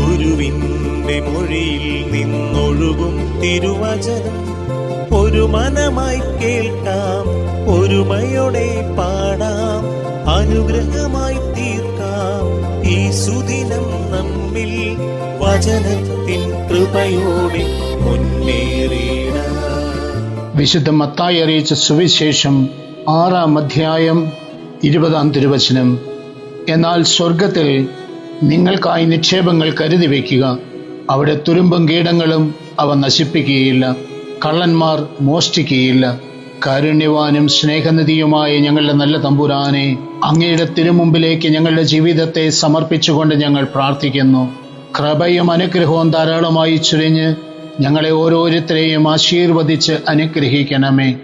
നിന്റെ മൊഴിയിൽ നിന്നൊഴുകും തിരുവചനം. ഒരു മനമായി കേൾക്കാം ഒരുമയോടെ പാടാം അനുഗ്രഹമായി തീർക്കാം. ഈ സുദിനം നമ്മിൽ വചനത്തിൻ കൃപയോടെ മുന്നേറിയ വിശുദ്ധ മത്തായി അറിയിച്ച സുവിശേഷം ആറാം അധ്യായം ഇരുപതാം തിരുവചനം. എന്നാൽ സ്വർഗത്തിൽ നിങ്ങൾക്കായി നിക്ഷേപങ്ങൾ കരുതി വയ്ക്കുക. അവിടെ തുരുമ്പും കീടങ്ങളും അവ നശിപ്പിക്കുകയില്ല. കള്ളന്മാർ മോഷ്ടിക്കുകയില്ല. കാരുണ്യവാനും സ്നേഹനിധിയുമായ ഞങ്ങളുടെ നല്ല തമ്പുരാനെ അങ്ങയുടെ തിരുമുമ്പിലേക്ക് ഞങ്ങളുടെ ജീവിതത്തെ സമർപ്പിച്ചുകൊണ്ട് ഞങ്ങൾ പ്രാർത്ഥിക്കുന്നു. കൃപയും അനുഗ്രഹവും ധാരാളമായി ചുരിഞ്ഞ് ഞങ്ങളെ ഓരോരുത്തരെയും ആശീർവദിച്ച് അനുഗ്രഹിക്കണമേ.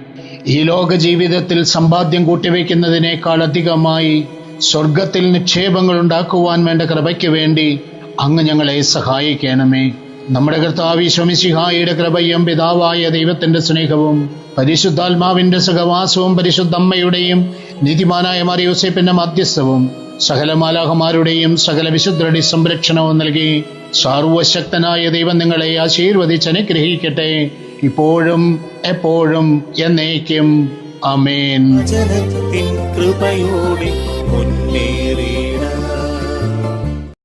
ഈ ലോക ജീവിതത്തിൽ സമ്പാദ്യം കൂട്ടിവെക്കുന്നതിനേക്കാൾ അധികമായി സ്വർഗത്തിൽ നിക്ഷേപങ്ങൾ ഉണ്ടാക്കുവാൻ വേണ്ട കൃപയ്ക്ക് വേണ്ടി അങ്ങ് ഞങ്ങളെ സഹായിക്കണമേ. നമ്മുടെ കർത്താവി ശമിസിഹായിയുടെ കൃപയും പിതാവായ ദൈവത്തിന്റെ സ്നേഹവും പരിശുദ്ധാത്മാവിന്റെ സഹവാസവും പരിശുദ്ധ അമ്മയുടെയും നീതിമാനായ മറിയൂസേപ്പിന്റെ മധ്യസ്ഥവും സകല മാലാഹമാരുടെയും സകല വിശുദ്ധരുടെ സംരക്ഷണവും നൽകി സർവശക്തനായ ദൈവം നിങ്ങളെ ആശീർവദിച്ച് അനുഗ്രഹിക്കട്ടെ. ഇപ്പോഴും എപ്പോഴും എന്നേക്കും. അമേൻ ജനത്തിൻ കൃപയോടെ മുന്നേറിയിടാം